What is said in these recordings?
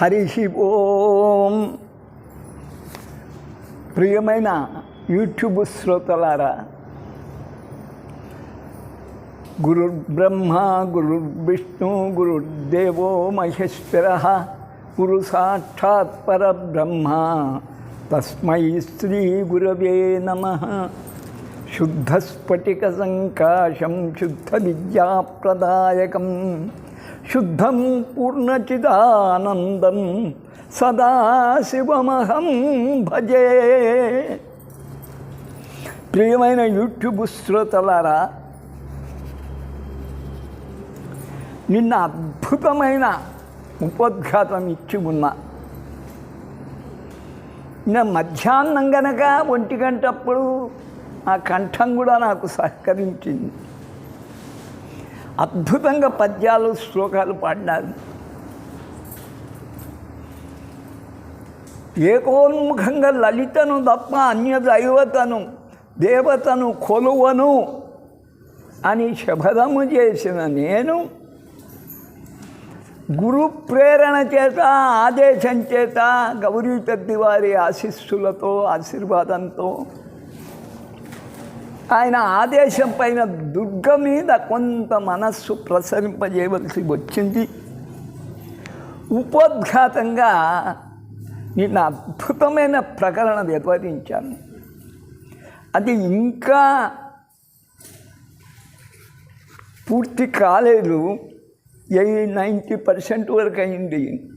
హరి ఓం. ప్రియమైన యూట్యూబ్ శ్రోతలారా గురుర్బ్రహ్మ గురుర్విష్ణు గురుర్దేవో మహేశ్వర గురు సాక్షాత్ పరబ్రహ్మ. తస్మై శ్రీ గురవే నమ. శుద్ధస్ఫటిక సంకాశం శుద్ధ విద్యాప్రదాయకం. శుద్ధం పూర్ణచిదానందం సదాశివమహం భజే ప్రియమైన యూట్యూబ్ శ్రోతలారా నిన్న అద్భుతమైన ఉపోద్ఘాతం ఇచ్చి ఉన్నా. నిన్న మధ్యాహ్నం గనక ఒంటి గంటప్పుడు ఆ కంఠం కూడా నాకు సహకరించింది. అద్భుతంగా పద్యాలు శ్లోకాలు పాడినారు. ఏకోన్ముఖంగా లలితను తప్ప అన్య దైవతను దేవతను కొలువను అని శపథము చేసిన నేను గురు ప్రేరణ చేత ఆదేశం చేత గౌరీ పెద్ది ఆశిస్సులతో ఆశీస్సులతో ఆశీర్వాదంతో ఆయన ఆదేశం పైన దుర్గ మీద కొంత మనస్సు ప్రసరింపజేయవలసి వచ్చింది. ఉపోద్ఘాతంగా నిన్న అద్భుతమైన ప్రకరణ వివరించాను అది ఇంకా పూర్తి కాలేదు. ఎయి నైంటీ పర్సెంట్ వరకు అయింది.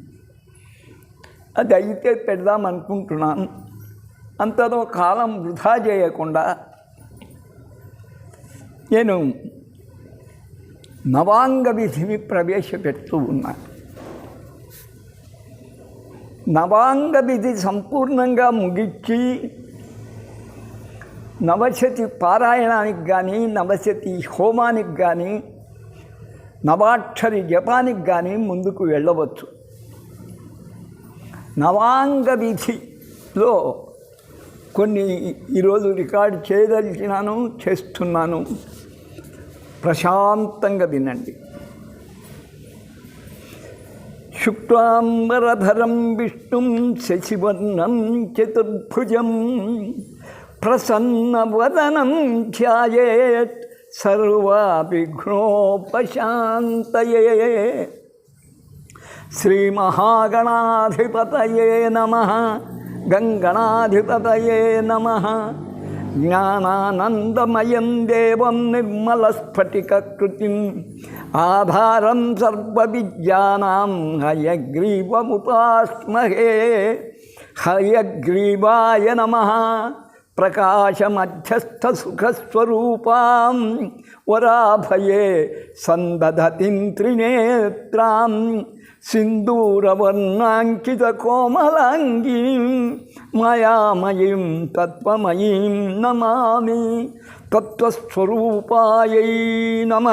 అది అయితే పెడదాం అనుకుంటున్నాను. అంతలో కాలం వృధా చేయకుండా నేను నవాంగ విధిని ప్రవేశపెడుతూ ఉన్నాను నవాంగ విధి సంపూర్ణంగా ముగించి నవశతి పారాయణానికి కానీ నవశతి హోమానికి కానీ నవాక్షరి జపానికి కానీ ముందుకు వెళ్ళవచ్చు. నవాంగ విధిలో కొన్ని ఈరోజు రికార్డు చేయదలిచినాను చేస్తున్నాను. ప్రశాంతంగా వినండి. శుక్లాంబరధరం విష్ణుం శశివర్ణం చతుర్భుజం ప్రసన్నవదనం ధ్యాయేత్ సర్వాభిఘ్నోపశాంతయే. శ్రీమహాగణాధిపతయే నమ. గంగణాధిపతయే నమ జ్ఞానానందమయం దేవం నిర్మలస్ఫటికృతిం ఆధారం సర్వవిద్యానాం హయగ్రీవముపాస్మహే హయగ్రీవాయ నమ ప్రకాశమధ్యస్థసుఖస్వరూపాం వరాభయే సందధతిం త్రినేత్రాం సింధూరవర్ణాంకిత సింధూరవర్ణాంకితకోమలాంగీం మాయామయీం తత్వమయీం నమామి తత్వస్వరూపాయై నమ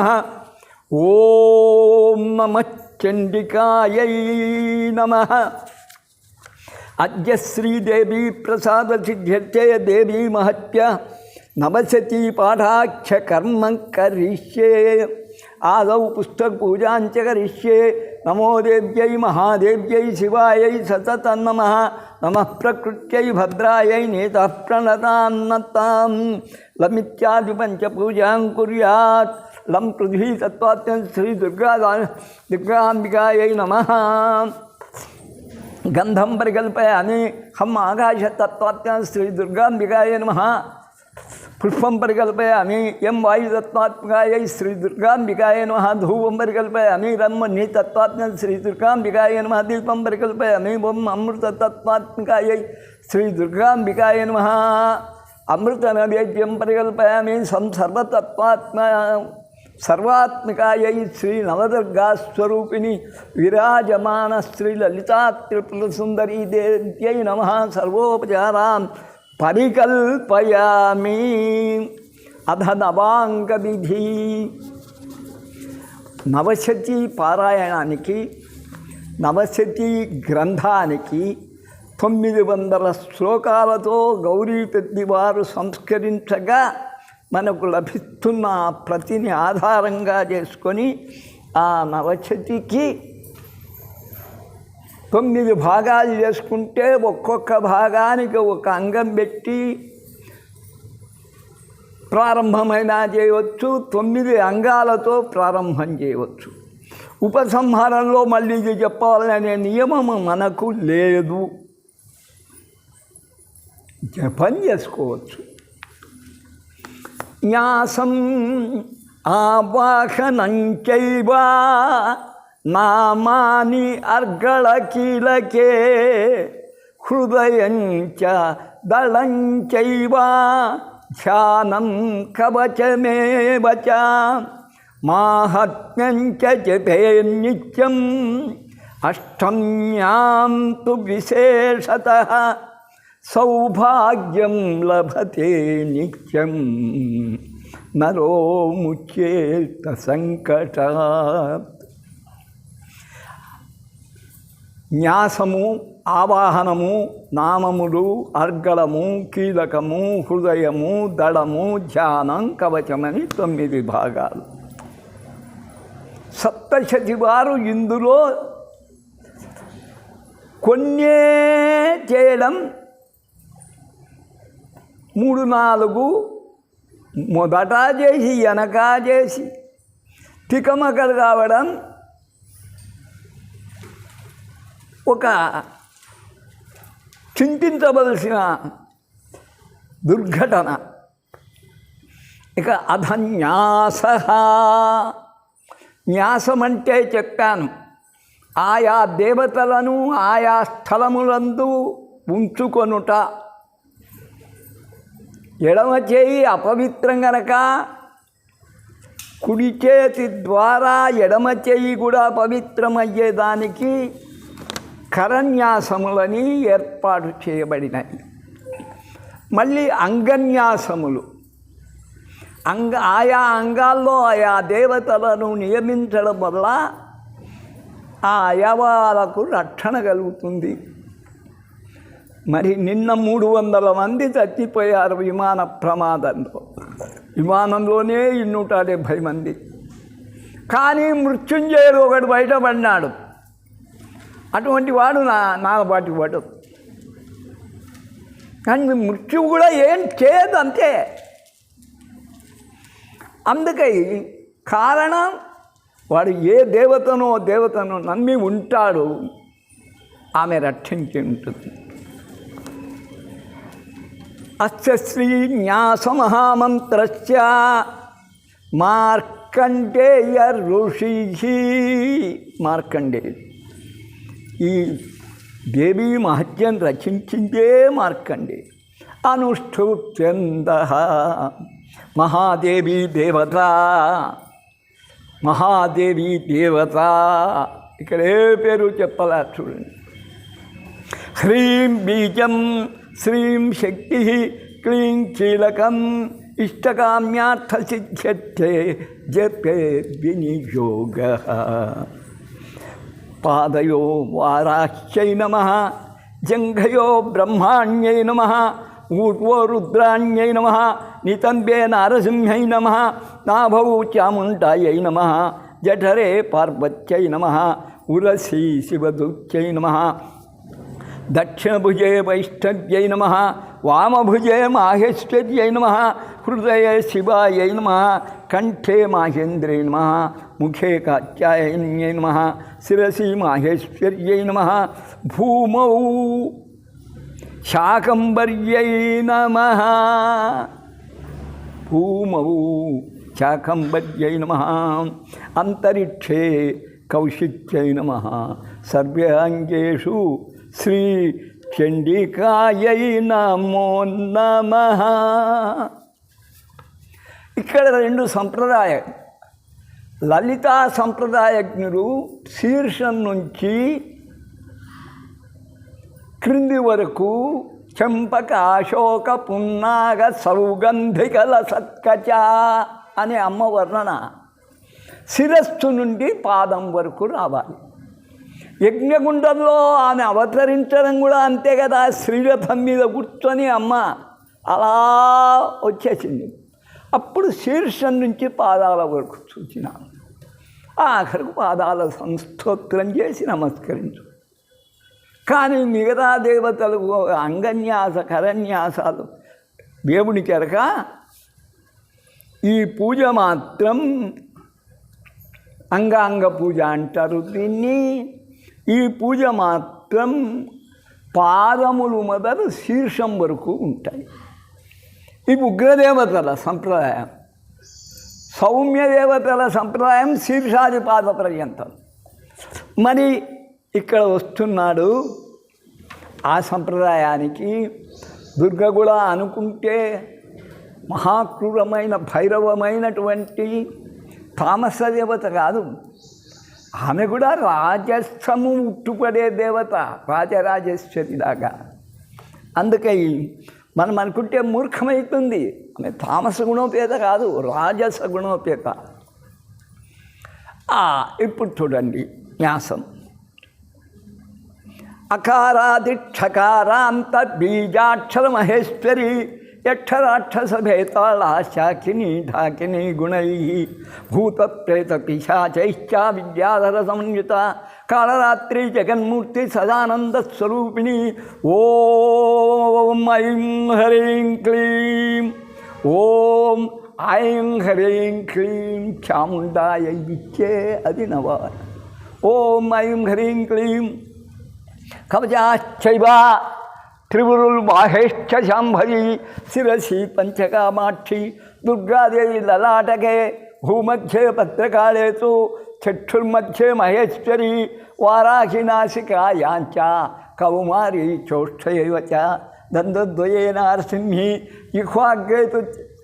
ఓం నమశ్చండికాయై నమ అద్య శ్రీదేవీ ప్రసాదసిద్ధ్యర్థే దేవీ మహత్య నవశతీ పాఠాఖ్య కర్మ కరిష్యే आदौ पुस्तकपूजाञ्च करिष्ये नमो देव्यै महादेव्यै शिवायै सततन्नमः नम प्रकृत्यै भद्रायै नेतः प्रणतां नत्तां पूजा कुर्यात्। लम पृथ्वी तत्वा श्री दुर्गा दुर्गाम्बिकायै नम। गंधम परिकल्पयानी हम आकाश तत्वात्या श्री दुर्गाम्बिकाय नमः। శ్రీ దుర్గాంబికాయ నమ పుష్పం పరికల్పయామి ఎం వాయుతత్వాత్మకాయ శ్రీ దుర్గాంబికాయ నమ ధూపం పరికల్పయామి రమ్మణి తత్వాత్మ శ్రీ దుర్గాంబికాయ నమ దీపం పరికల్పయామి ఓం అమృతతత్వాత్మకాయ శ్రీ దుర్గాంబికాయ నమ అమృత నైవేద్యం పరికల్పయామి సం సర్వతత్వాత్మ సర్వాత్మికాయై శ్రీ నవదుర్గాస్వరూపిణి విరాజమాన శ్రీ లలితా త్రిపుర సుందరీ దేవ్యై నమ సర్వోపచారాన్ పరికల్పయామి అధ నవాంగ విధి నవశతి పారాయణానికి నవశతి గ్రంథానికి తొమ్మిది వందల శ్లోకాలతో గౌరీ పెద్దివారు సంస్కరించగా మనకు లభిస్తున్న ప్రతిని ఆధారంగా చేసుకొని ఆ నవశతికి తొమ్మిది భాగాలు చేసుకుంటే ఒక్కొక్క భాగానికి ఒక అంగం పెట్టి ప్రారంభమైనా చేయవచ్చు తొమ్మిది అంగాలతో ప్రారంభం చేయవచ్చు. ఉపసంహారంలో మళ్ళీ ఇది చెప్పాలనే నియమం మనకు లేదు. జపం చేసుకోవచ్చు. న్యాసం ఆవాహనం చైవా నామాని అర్గళ కీలకే హృదయంచ దళంచైవా ధ్యానం కవచమేవచ చ. మాహాత్మ్యం నిత్యం అష్టమ్యాం తు విశేషత సౌభాగ్యం లభతే నిత్యం. నరో ముచ్చేత సంకట. న్యాసము ఆవాహనము నామములు అర్గళము కీలకము హృదయము దళము ధ్యానం కవచమని తొమ్మిది భాగాలు. సప్తశతి వారు ఇందులో కొన్నే చేయడం మూడు నాలుగు మొదట చేసి వెనక చేసి తికమకలు కావడం ఒక చింతించవలసిన దుర్ఘటన. ఇక అధన్యాస. న్యాసం అంటే చెప్పాను. ఆయా దేవతలను ఆయా స్థలములందు ఉంచుకొనుట. ఎడమ చేయి అపవిత్రం గనక కుడి చేతి ద్వారా ఎడమ చేయి కూడా పవిత్రమయ్యేదానికి కరన్యాసములని ఏర్పాటు చేయబడినాయి. మళ్ళీ అంగన్యాసములు. అంగ ఆయా అంగాల్లో ఆయా దేవతలను నియమించడం వల్ల ఆ అవయవాలకు రక్షణ కలుగుతుంది. మరి నిన్న మూడు వందల మంది చచ్చిపోయారు విమాన ప్రమాదంలో. విమానంలోనే ఇన్నూట డెబ్భై మంది. కానీ మృత్యుంజయుడు ఒకడు బయటపడినాడు అటువంటి వాడు నా నాలబాటి వాడు. కానీ మృత్యువు కూడా ఏం చేయదు అంతే. అందుకై కారణం వాడు ఏ దేవతనో దేవతను నమ్మి ఉంటాడు ఆమె రక్షించి ఉంటుంది. అస్య శ్రీ న్యాసమహామంత్రస్య మార్కండేయ ఋషి. మార్కండేయ ఈ దేవీ మహత్యం రచించిందే మార్కండి. అనుష్ఠుప్యంద మహాదేవి దేవత మహాదేవి దేవత. ఇక్కడ ఏ పేరు చెప్పలే చూడండి. హ్రీం బీజం శ్రీం శక్తి క్లీం కీలకం ఇష్టకామ్యార్థ సిద్ధ్యే జపే వినియోగ. పాదయో వారాహ్యై నమ జంఘయో బ్రహ్మాణ్యై నమ ఊర్వో రుద్రాణ్యై నమ నితంబే నారసింహై నమ నాభౌ చాముండాయై నమ జఠరే పార్వత్యై నమ ఉరసీ శివదుత్యై నమ దక్షిణభుజే వైష్ణవ్యై నమ వామభుజే మాహేశ్వర్యై నమ హృదయ శివాయై నమ కంఠే మాహేంద్రై నమ ముఖే కాత్యాయన్యై నమ శిరసి మాహేశ్వర్యై నమ భూమౌ శాకంబర్యై నమ భూమౌ శాకంబర్యై నమ అంతరిక్షే కౌశిక్యై నమ సర్వాంగేషు శ్రీ చండికాయై నమో నమ. ఇక్కడ రెండు సంప్రదాయ లలితా సంప్రదాయజ్ఞులు శీర్షం నుంచి క్రింది వరకు చెంపక అశోక పున్నాగ సౌగంధికల సత్కచ అనే అమ్మ వర్ణన. శిరస్సు నుండి పాదం వరకు రావాలి. యజ్ఞగుండంలో ఆమె అవతరించడం కూడా అంతే కదా. శ్రీరథం మీద కూర్చొని అమ్మ అలా వచ్చేసింది. అప్పుడు శీర్షం నుంచి పాదాల వరకు చూసినాను ఆఖరికి పాదాల సంస్తోత్రం చేసి నమస్కరించు. కానీ మిగతా దేవతలకు అంగన్యాస కరన్యాసాలు దేవుని చెరక ఈ పూజ మాత్రం అంగాంగ పూజ అంటారు దీన్ని. ఈ పూజ మాత్రం పాదములు మొదలు శీర్షం వరకు ఉంటాయి. ఈ ఉగ్రదేవతల సంప్రదాయం సౌమ్య దేవతల సంప్రదాయం శీర్షాదిపాద పర్యంతం. మరి ఇక్కడ వస్తున్నాడు ఆ సంప్రదాయానికి దుర్గ కూడా అనుకుంటే మహాక్రూరమైన భైరవమైనటువంటి తామస దేవత కాదు. ఆమె కూడా రాజస్థము ఉట్టుపడే దేవత రాజరాజేశ్వరిలాగా అందుకై మనం అనుకుంటే మూర్ఖమవుతుంది ఆమె తామస గుణోపేత కాదు రాజస గుణోపేత. ఆ, ఇప్పుడు చూడండి న్యాసం అకారాదిక్షకారాంత బీజాక్షర మహేశ్వరి యక్షరాక్షస భేతాళ ఢాకిని గుణై భూతప్రేత పిశాచైశ్చ విద్యాధర సంయుత కాళరాత్రి జగన్మూర్తి సదానందస్వరూపిణి ఓం ఐం హ్రీం క్లీం ఓం ఐం హ్రీం క్లీం చాముండాయ ఇచ్చే అది నవ ఓం ఐం హ్రీం క్లీం కవచాశ్చైవ త్రిపురుల్వాహేశ్చ శాంభవి శిరసి పంచకామాక్షి దుర్గాదేవి లలాటకే భూమధ్యే పత్రకాళే తు చక్షుర్మధ్యే మహేశ్వరి వారాహినాశికాయాంచ కౌమారి చోష్టయైవ చ దందద్వయే నారసింహి ఇహ్వాగ్రే తు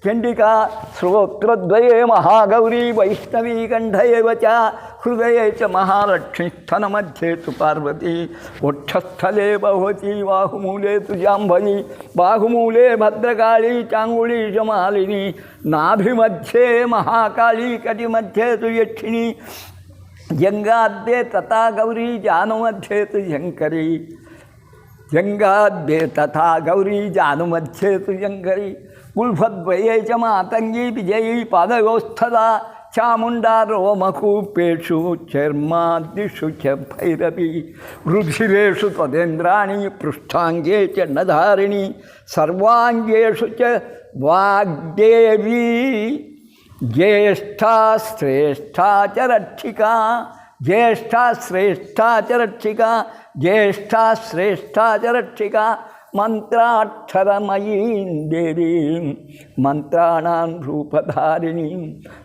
चण्डिका श्रोत्रद्वये महागौरी वैष्णवीकण्ठयैव च हृदये च महालक्ष्मीस्थनमध्ये तु पार्वती ओक्षस्थले भवती बाहुमूले तु जाम्बनी बाहुमूले भद्रकाली चाङ्गुली च मालिनी नाभिमध्ये महाकाली कटिमध्ये तु यक्षिणी जङ्गाद्ये तथा गौरी जानुमध्ये तु शङ्करी जङ्गाद्ये तथा गौरी जानुमध्ये तु शङ्करी उल्फद्वयैचम आतंगी विजयी पादयोस्थदा चामुण्डा रोमकूपेषु चर्मादिषु च भैरवी, रुधिरेषु त्वदेन्द्राणि, पृष्ठाङ्गे च नधारिणी, सर्वाङ्गेषु च वाग्देवी, ज्येष्ठा, श्रेष्ठा च रक्षिका, ज्येष्ठा, श्रेष्ठा च रक्षिका, ज्येष्ठा, श्रेष्ठा च रक्षिका జ్యేష్ఠా శ్రేష్ఠా చ రక్షికా మంత్రాక్షరమయీం దేవీం మంత్రాణాం రూపధారిణీం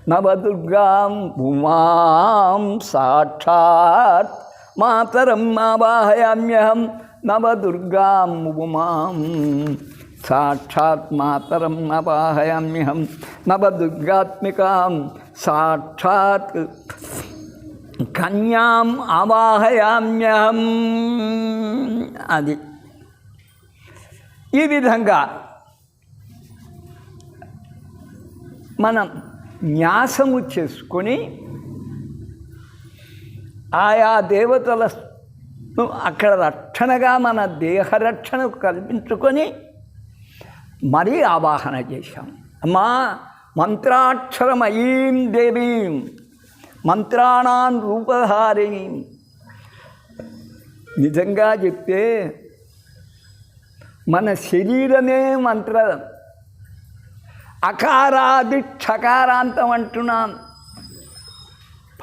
నవదుర్గాం ఉమాం సాక్షాత్ మాతరం ఆవాహయామ్యహం నవదుర్గాం ఉమాం సాక్షాత్ మాతరం అపాహయామ్యహం నవదుర్గాత్మికాం సాక్షాత్ కన్యాం ఆవాహయామ్యహం అది ఈ విధంగా మనం న్యాసము చేసుకొని ఆయా దేవతల అక్కడ రక్షణగా మన దేహరక్షణ కల్పించుకొని మరీ ఆవాహన చేశాం. అమ్మా మంత్రాక్షరమయీం దేవీం మంత్రాణాన్ రూపధారిణి నిజంగా చెప్తే మన శరీరమే మంత్రం అకారాది క్షకారాంతం అంటున్నాం.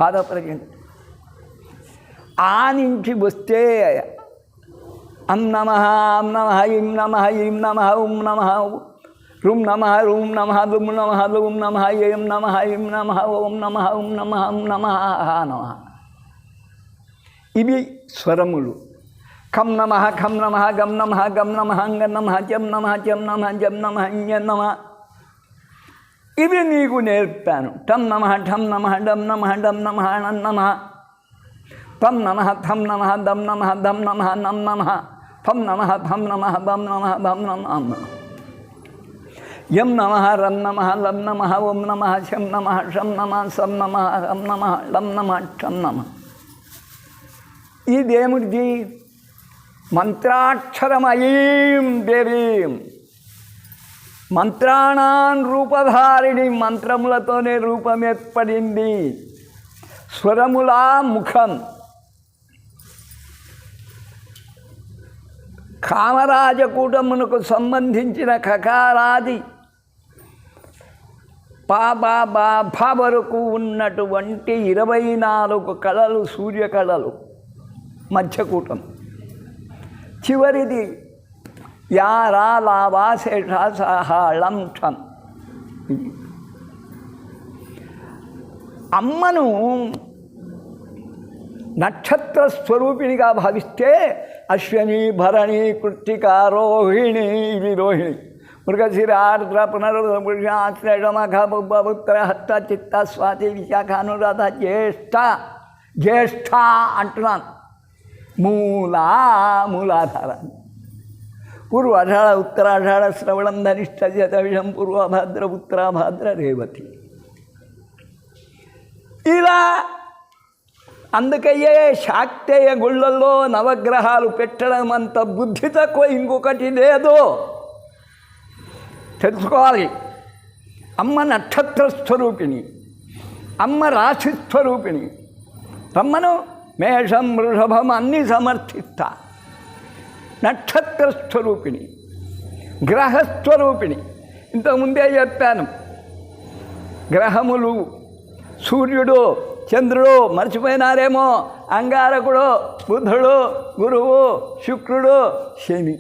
పాదప్రజ్ఞ ఆ నుంచి వస్తే అం నమ అం నమ ఇం నమ ఇం నమ ఉం నమ రుం నమ రూం నమ లుం నమ లుం నమ ఏం నమ ఇం నమ ఓం నమ ఉం నమ ఉం నమ నమ. ఇవి స్వరములు. ఖం నమ ఖం నమ గం నమ గం నమ గం నమ జం నమ జం నమ జం నమ ఇంజం నమ. ఇవి నీకు నేర్పాను. టం నమ ఠం నమ డం నమ డం నమ ణం నమ. తం నమ థం నమ దం నమ దం నమ నం నమ. ఫం నమ ఫం నమ బం నమ బం నమ యం నమ రం నమ లం నమ ఓం నమ శం నమ షం నమ సం నమ రం నమ లం నమ ఠం నమ. ఈ ఇదేమిటి మంత్రాక్షరమయీం దేవీం. మంత్రాణాన్ రూపధారిణి మంత్రములతోనే రూపం ఏర్పడింది స్వరములా ముఖం. కామరాజకూటమునకు సంబంధించిన కకారాది పాబా బాభా వరకు ఉన్నటువంటి ఇరవై నాలుగు కళలు సూర్యకళలు మధ్యకూటం. చివరిది యా రా లావా శేష సహాళం క్షం అమ్మను నక్షత్ర స్వరూపిణిగా భావిస్తే అశ్వని భరణి కృత్తిక రోహిణి ఇవి రోహిణి మృగశిర ఆర్ద్ర పునరుశ్లేష మఘ హస్త చిత్త స్వాతి విశాఖ అనురాధ జ్యేష్ఠ జ్యేష్ఠ అంటున్నాను. మూలా మూలాధార. పూర్వాషాఢ ఉత్తరాషాఢ శ్రవణం ధనిష్ట శతవిషం పూర్వభద్ర ఉత్తరాభద్ర రేవతి. ఇలా అందుకయ్యే శాక్తేయ గుళ్ళల్లో నవగ్రహాలు పెట్టడం అంత బుద్ధి తక్కువ ఇంకొకటి లేదు. తెలుసుకోవాలి. అమ్మ నక్షత్ర స్వరూపిణి అమ్మ రాశి స్వరూపిణి అమ్మను మేషం వృషభం అన్నీ సమర్థిస్తా. నక్షత్ర స్వరూపిణి గ్రహస్వరూపిణి. ఇంతకుముందే చెప్పాను గ్రహములు సూర్యుడు చంద్రుడు మర్చిపోయినారేమో అంగారకుడు బుధుడు గురువు శుక్రుడు శని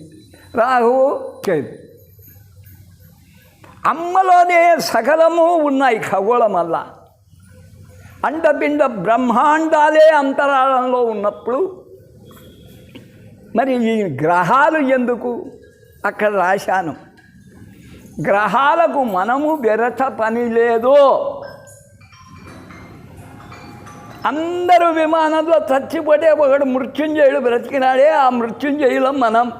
రాహువు కేతు. అమ్మలోనే సకలము ఉన్నాయి ఖగోళం వల్ల. అండపిండ బ్రహ్మాండాలే అంతరాళంలో ఉన్నప్పుడు మరి ఈ గ్రహాలు ఎందుకు? అక్కడ రాశాను. గ్రహాలకు మనము బెరత పని లేదు. అందరూ విమానంలో చచ్చిపోతే ఒకడు మృత్యుంజయుడు బ్రతికినాడే ఆ మృత్యుంజయులం మనం.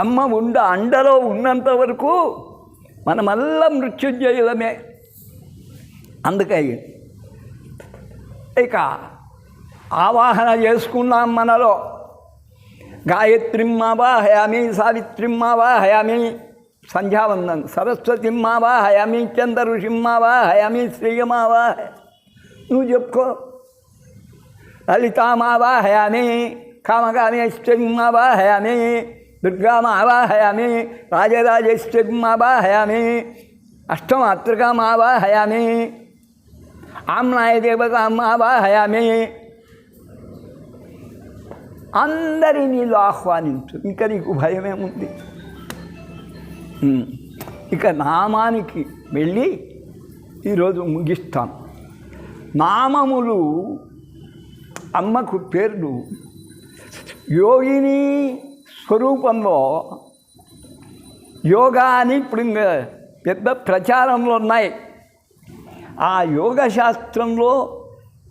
అమ్మ ఉండ అండలో ఉన్నంత వరకు మనమల్లా మృత్యుంజయులమే. అందుకై ఇక ఆవాహన చేసుకున్నాం మనలో. గాయత్రిమ్మావాహయామి సావిత్రిమ్మావాహయామి సంధ్యావందనం. సరస్వతిమ్మావాహయామి చంద్ర ఋషిమ్మావాహయామి శ్రీయమావాహ నువ్వు చెప్పుకో. లలితామావాహయామి కామకామేశ్వరిమావాహయామి దుర్గామావాహయామి రాజరాజేశ్వరిమావాహయామి అష్టమాతృకామావాహయామి ఆమ్నాయ దేవతామావాహయామి అందరి నీళ్ళు ఆహ్వానించు. ఇంకా నీకు భయమేముంది? ఇక నామానికి వెళ్ళి ఈరోజు ముగిస్తాం. నామములు అమ్మకు పేర్లు. యోగిని స్వరూపంలో యోగా అని ఇప్పుడు ఇంకా పెద్ద ప్రచారంలో ఉన్నాయి. ఆ యోగ శాస్త్రంలో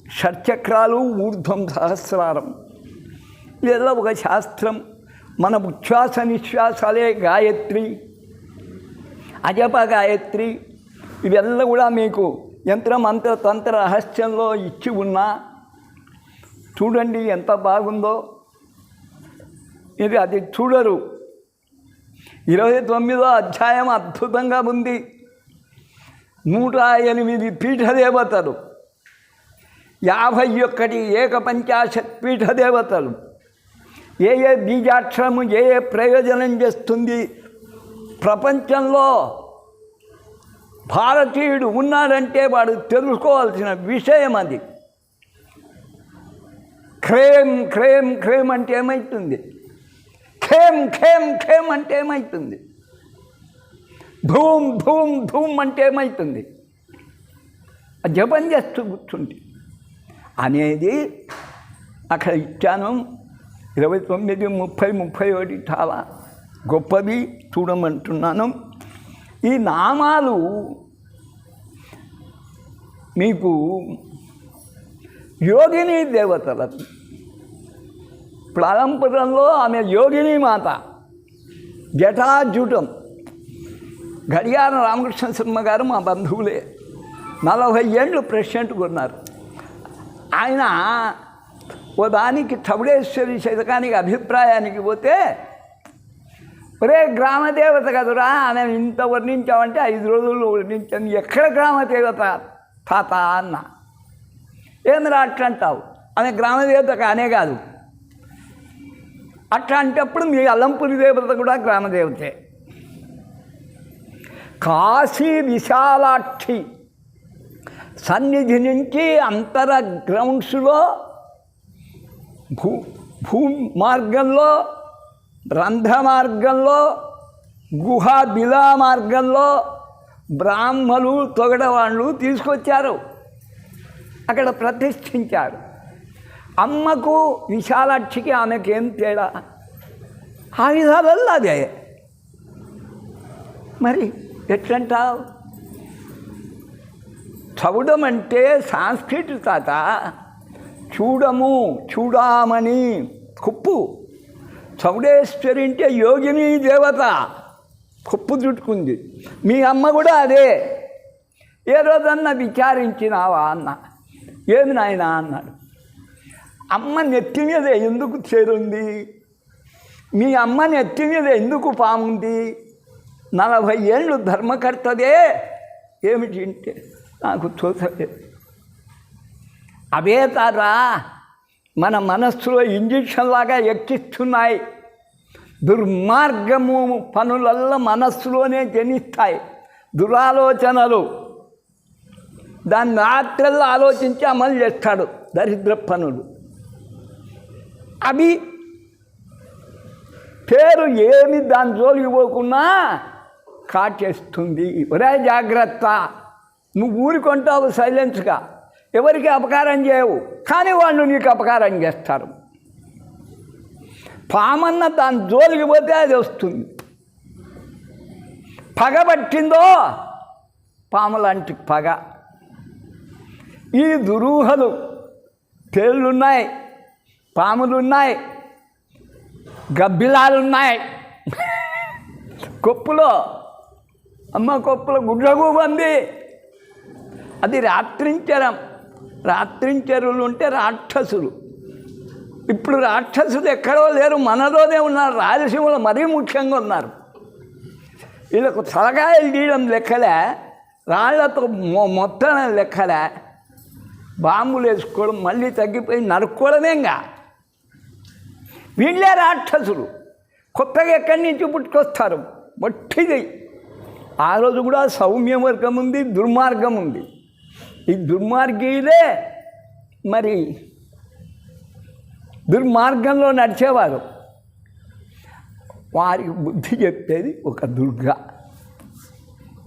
షట్చక్రాలు ఊర్ధ్వం సహస్రారం. ఇదెల్లా ఒక శాస్త్రం. మన ఉచ్ఛ్వాస నిశ్వాసాలే గాయత్రి అజప గాయత్రి. ఇవెల్ల కూడా మీకు యంత్ర మంత్ర తంత్ర రహస్యంలో ఇచ్చి ఉన్నా. చూడండి ఎంత బాగుందో. ఇది అది చూడరు. ఇరవై తొమ్మిదో అధ్యాయం అద్భుతంగా ఉంది. నూట ఎనిమిది పీఠదేవతలు. యాభై ఒక్కటి ఏకపంచాశత్ పీఠదేవతలు. ఏ ఏ బీజాక్షరము ఏ ఏ ప్రయోజనం చేస్తుంది? ప్రపంచంలో భారతీయుడు ఉన్నాడంటే వాడు తెలుసుకోవాల్సిన విషయం అది. క్రేమ్ క్రేమ్ క్రేమ్ అంటే ఏమవుతుంది ఖేమ్ ఖేమ్ ఖేమ్ అంటే ఏమవుతుంది ధూమ్ ధూమ్ ధూమ్ అంటే ఏమవుతుంది జపం చేస్తూ కూర్చుంటే. అనేది అక్కడ ఇచ్చాను. ఇరవై తొమ్మిది ముప్పై ముప్పై ఒకటి చాలా గొప్పవి చూడమంటున్నాను. ఈ నామాలు మీకు యోగిని దేవతలకు ప్రారంభంలో ఆమె యోగిని మాత. జటాజుటం. గడియారం రామకృష్ణ శర్మ గారు మా బంధువులే. నలభై ఏళ్ళు ప్రెసిడెంట్గా ఉన్నారు ఆయన ఓ దానికి తబుడేశ్వరి శతకానికి అభిప్రాయానికి పోతే ఒరే గ్రామదేవత కదురా ఆమె ఇంత వర్ణించామంటే ఐదు రోజులు వర్ణించాను. ఎక్కడ గ్రామదేవత తాత అన్న. ఏందిరా అట్లా అంటావు ఆమె గ్రామదేవత కానే కాదు. అట్లాంటప్పుడు మీ అల్లంపురి దేవత కూడా గ్రామదేవతే కాశీ విశాలాక్షి సన్నిధి నుంచి అంతర గ్రౌండ్స్లో భూ భూ మార్గంలో రంధ్ర మార్గంలో గుహా బిలా మార్గంలో బ్రాహ్మలు తొగడవాళ్ళు తీసుకొచ్చారు. అక్కడ ప్రతిష్ఠించారు. అమ్మకు విశాలాక్షికి ఆమెకేం తేడా? ఆ విధాలలో అదే. మరి ఎట్లంటావు? చదవడం అంటే సాంస్క్రిట్ తాత. చూడము చూడామని. కుప్పు. చౌడేశ్వరి అంటే యోగిని దేవత. కుప్పు చుట్టుకుంది. మీ అమ్మ కూడా అదే. ఏ రోజన్నా విచారించినావా అన్న. ఏమి నాయనా అన్నాడు. అమ్మ నెత్తి మీద ఎందుకు చేరుంది? మీ అమ్మ నెత్తి మీద ఎందుకు పాముంది? నలభై ఏళ్ళు ధర్మకర్తదే. ఏమిటి అంటే నాకు చూసలేదు అవే తారా మన మనస్సులో ఇంజక్షన్ లాగా ఎక్కిస్తున్నాయి దుర్మార్గము పనులల్లో మనస్సులోనే జనిస్తాయి. దురాలోచనలు. దాన్ని రాత్రల్లో ఆలోచించి అమలు చేస్తాడు దరిద్ర పనులు. అవి పేరు ఏమి దాని జోలికి పోకున్నా కాటేస్తుంది. ఒరే జాగ్రత్త నువ్వు ఊరుకుంటావు సైలెన్స్గా. ఎవరికి అపకారం చేయవు కానీ వాళ్ళు నీకు అపకారం చేస్తారు. పామన్న దాని జోలికి పోతే అది వస్తుంది. పగ పట్టిందో పగ. ఈ దురూహలు తేళ్ళున్నాయి పాములున్నాయి గబ్బిలాలున్నాయి. కొప్పులో అమ్మ కొప్పల గుడ్లకు ఉంది అది రాత్రించరం. రాత్రించరులు ఉంటే రాక్షసులు. ఇప్పుడు రాక్షసులు ఎక్కడో లేరు మనలోనే ఉన్నారు రాయలసీమలో మరీ ముఖ్యంగా ఉన్నారు. వీళ్ళకు తలకాయలు తీయడం లెక్కలే రాళ్ళతో మొ మొత్తం లెక్కలే. బాంబులు వేసుకోవడం మళ్ళీ తగ్గిపోయి నరుక్కోవడమేగా వీళ్ళే రాక్షసులు. కొత్తగా ఎక్కడి నుంచి పుట్టుకొస్తారు? మొట్టిది. ఆ రోజు కూడా సౌమ్య వర్గం ఉంది దుర్మార్గం ఉంది. ఈ దుర్మార్గీలే మరి దుర్మార్గంలో నడిచేవారు. వారికి బుద్ధి చెప్పేది ఒక దుర్గ.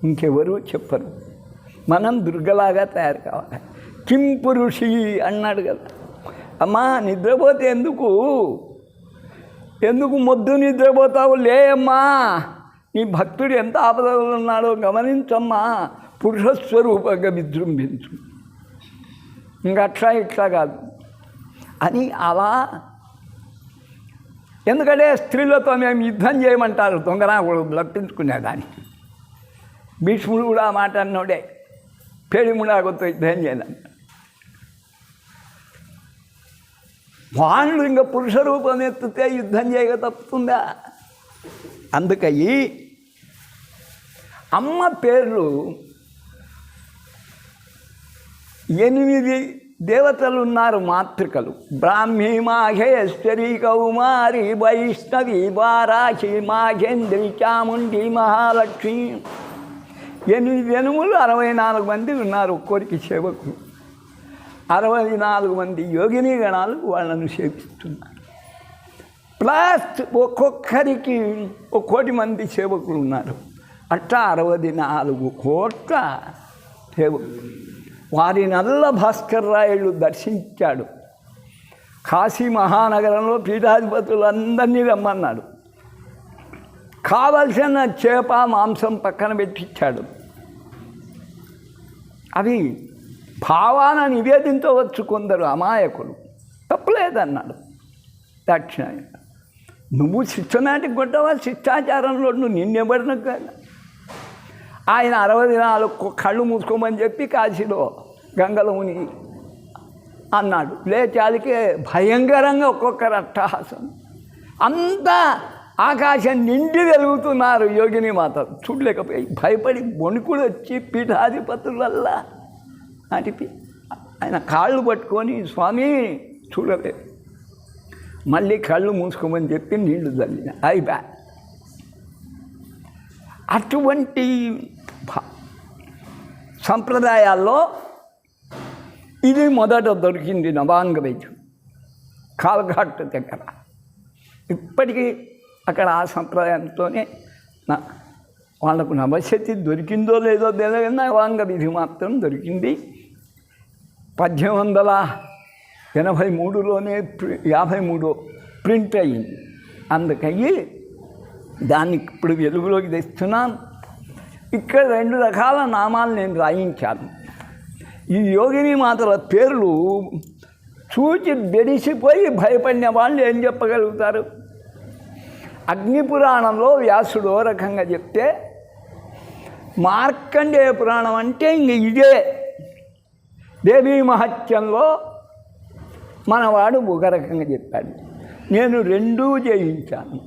ఇంకెవరు చెప్పరు. మనం దుర్గలాగా తయారు కావాలి. కిం పురుషి అన్నాడు కదా. అమ్మా నిద్రపోతే ఎందుకు? ఎందుకు మొద్దు నిద్రపోతావు? లేమ్మా నీ భక్తుడు ఎంత ఆపదలో ఉన్నాడో గమనించమ్మా. పురుషస్వరూపంగా విజృంభించు ఇంకా అట్లా ఇట్లా కాదు. అని అలా ఎందుకంటే స్త్రీలతో మేము యుద్ధం చేయమంటారు. దొంగనాకుడు లప్పించుకునేదాన్ని భీష్ముడు కూడా ఆ మాట అన్నోడే. పేడిముడాకుతో యుద్ధం చేయడానికి వాళ్ళు ఇంకా పురుష రూపం ఎత్తితే యుద్ధం చేయక తప్పుతుందా? అందుకయి అమ్మ పేర్లు ఎనిమిది దేవతలు ఉన్నారు మాతృకలు బ్రాహ్మీ మాఘేశ్వరి కౌమారి వైష్ణవి వారాహి మాఘేంద్రి చాముండి మహాలక్ష్మి. ఎనిమిది జనుములు అరవై నాలుగు మంది ఉన్నారు ఒక్కొరికి సేవకులు. అరవై నాలుగు మంది యోగిని గణాలు వాళ్ళను సేవిస్తున్నారు. ప్లస్ ఒక్కొక్కరికి ఒక కోటి మంది సేవకులు ఉన్నారు. అట్లా అరవది నాలుగు కోట్ల సేవకులు వారి నల్ల భాస్కర్ రాయుడు దర్శించాడు. కాశీ మహానగరంలో పీఠాధిపతులందరినీ రమ్మన్నాడు. కావలసిన చేప మాంసం పక్కన పెట్టించాడు అవి భావాన నివేదించవచ్చు కొందరు అమాయకులు. తప్పలేదన్నాడు దక్షిణ నువ్వు సిస్టమేటిక్ కొట్టవా? శిష్టాచారంలో నువ్వు నిన్నెబడిన కదా ఆయన అరవై దినాలు కళ్ళు మూసుకోమని చెప్పి కాశీలో గంగలో మునిగి అన్నాడు. లేచాలికే భయంకరంగా ఒక్కొక్కరు అట్టహాసం అంతా ఆకాశం నిండి వెలుగుతున్నారు యోగిని మాత చూడలేకపోయి భయపడి వణుకుడు వచ్చి పీఠాధిపతులల్లా నడిపి ఆయన కాళ్ళు పట్టుకొని స్వామి చూడలేదు మళ్ళీ కళ్ళు మూసుకోమని చెప్పి నీళ్ళు చల్లిన అయిపోయా అటువంటి సంప్రదాయాల్లో ఇది మొదట దొరికింది నవాంగ వైద్యం కాల్ఘాట్ దగ్గర. ఇప్పటికీ అక్కడ ఆ సంప్రదాయంతోనే నా వాళ్ళకు నవశతి దొరికిందో లేదో తెలియదు నవాంగ విధి మాత్రం దొరికింది. పద్దెనిమిది వందల ఎనభై మూడులోనే యాభై మూడు ప్రింట్ అయ్యింది. అందుకయ్యి దాన్ని ఇప్పుడు వెలుగులోకి తెస్తున్నాను ఇక్కడ రెండు రకాల నామాలు నేను రాయించాను. ఈ యోగిని మాతల పేర్లు చూచి బెడిసిపోయి భయపడిన వాళ్ళు ఏం చెప్పగలుగుతారు? అగ్ని పురాణంలో వ్యాసుడు ఓ రకంగా చెప్తే మార్కండేయ పురాణం అంటే ఇంక ఇదే. దేవీ మహత్యంలో మనవాడు ఒక రకంగా చెప్పాడు. నేను రెండూ జయించాను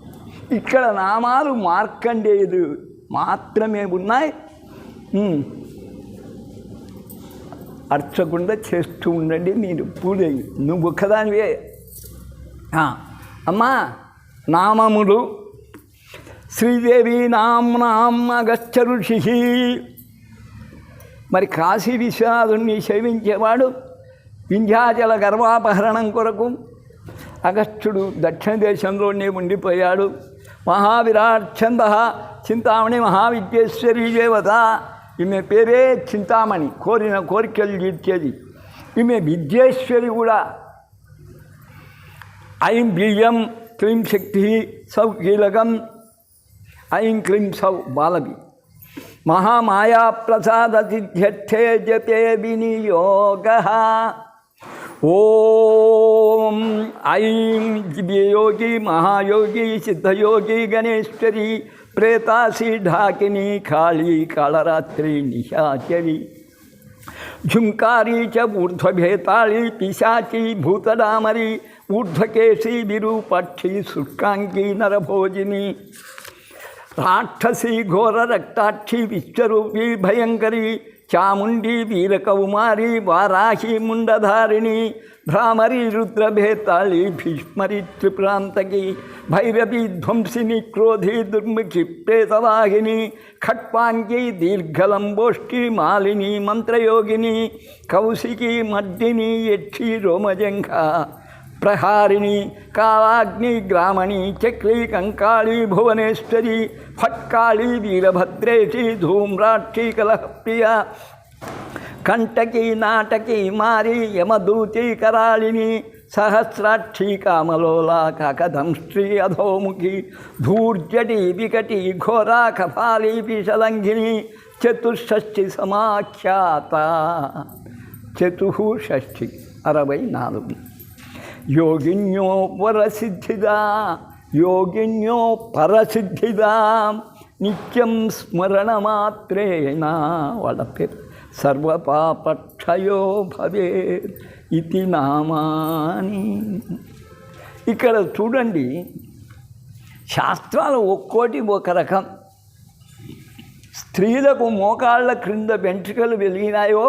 ఇక్కడ నామాలు మార్కండేయుడు మాత్రమే ఉన్నాయి. అర్చకుండా చేస్తూ ఉండండి నేను పూజ నువ్వు ఒక్కదానివే. అమ్మా నామములు శ్రీదేవి నామ్నాం అగస్త్య ఋషి. మరి కాశీ విశ్వనాథుణ్ణి సేవించేవాడు వింధ్యాచల గర్వాపహరణం కొరకు అగస్త్యుడు దక్షిణ దేశంలోనే ఉండిపోయాడు. మహావిరాట్ చంద చింతామణి మహావిద్యేశ్వరి దేవత. ఈమె పేరే చింతామణి. కోరిన కోరికలు తీర్చేది. ఈమె విద్యేశ్వరి కూడా. ఐం బియ్యం క్లీం శక్తి సౌ కీలకం. ఐం క్లీం సౌ బాలవి మహామాయా ప్రసాద సిద్ధ్యర్థే జపే వినియోగ. ఓం ఐం దివ్యయోగి మహాయోగి సిద్ధయోగి గణేశ్వరి ప్రేతాసి ఢాకిని ఖాళీ కాళరాత్రి నిశాచరి. ఝుంకారీ చ ఊర్ధ్వభేతాళి పిశాచి భూతడామరి ఊర్ధ్వకేశీ విరూపక్షి శుష్కాంగి నరభోజిని. రాక్షసి ఘోర రక్తాక్షి విశ్వరూపి భయంకరి చాముండి వీరకౌమారి వారాహి ముండధారిణి భ్రామరి రుద్రభేతాళి భీష్మరి త్రిప్రాంతకి భైరవి ధ్వంసిని క్రోధి దుర్ముఖి ప్రేతవాహిని ఖట్పాంగి దీర్ఘలంబోష్ఠి మాలిని మంత్రయోగిని కౌశికి మర్దిని యక్షి రోమజంఘ प्रहारिणी कालाग्निग्रामणी चक्री कंकाली, भुवनेश्वरी, फट्काली, वीरभद्रेशी, धूम्राक्षी, कलहप्रिया, कंटकी, नाटकी, मारी, यमदूती, करालिनी, सहस्राक्षी, कामलोला ककदंश्री अधोमुखी, धूर्जटी, विकटी घोरा कफाली विषलंघिनी चतुष्षष्टि समाख्याता चतुः षष्टि अरवै యోగిన్యో పరసిద్ధిదా యోగిన్యో పరసిద్ధిదా నిత్యం స్మరణ మాత్రేణ వాళ్ళ పేరు. సర్వపాపక్షయో భవే ఇది నామాని. ఇక్కడ చూడండి శాస్త్రాలు ఒక్కోటి ఒక రకం. స్త్రీలకు మోకాళ్ళ క్రింద వెంట్రుకలు వెలిగినాయో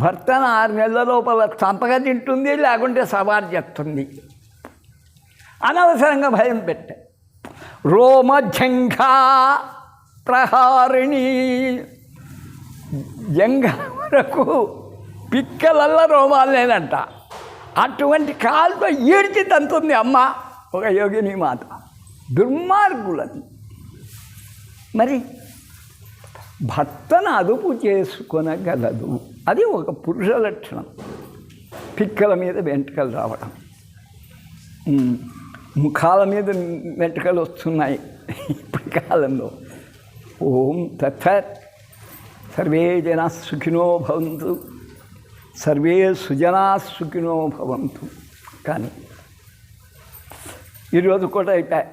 భర్తను ఆరు నెలల లోపల చంపగా తింటుంది లేకుంటే సవార్ చేస్తుంది. అనవసరంగా భయం పెట్టే. రోమజంఘా ప్రహారిణి. జంఘ వరకు పిక్కలల్ల రోమాలు లేదంట అటువంటి కాలుతో ఈడ్చి తంతుంది అమ్మ ఒక యోగిని మాత. దుర్మార్గులని మరి భర్తను అదుపు చేసుకొనగలదు. అది ఒక పురుష లక్షణం. పిక్కల మీద వెంట్రుకలు రావడం. ముఖాల మీద వెంట్రుకలు వస్తున్నాయి ఇప్పటి కాలంలో. ఓం తత్ సర్వే జనా సుఖినో భవంతు. సర్వే సుజనా సుఖినో భవంతు. కానీ ఈరోజు కూడా అయిపోయి